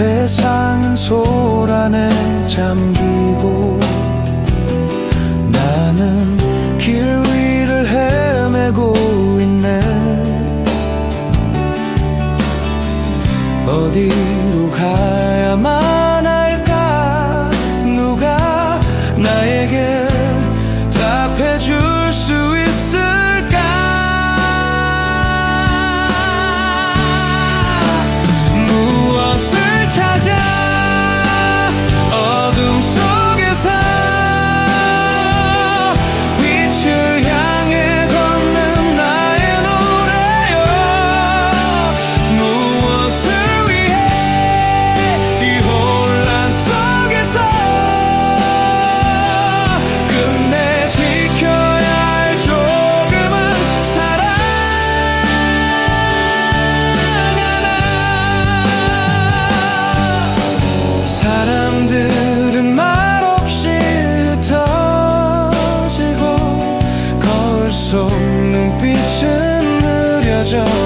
세상은 소란에 잠기고 나는 길 위를 헤매고 있네. 어디로 가야만 계속 눈빛은 느려져.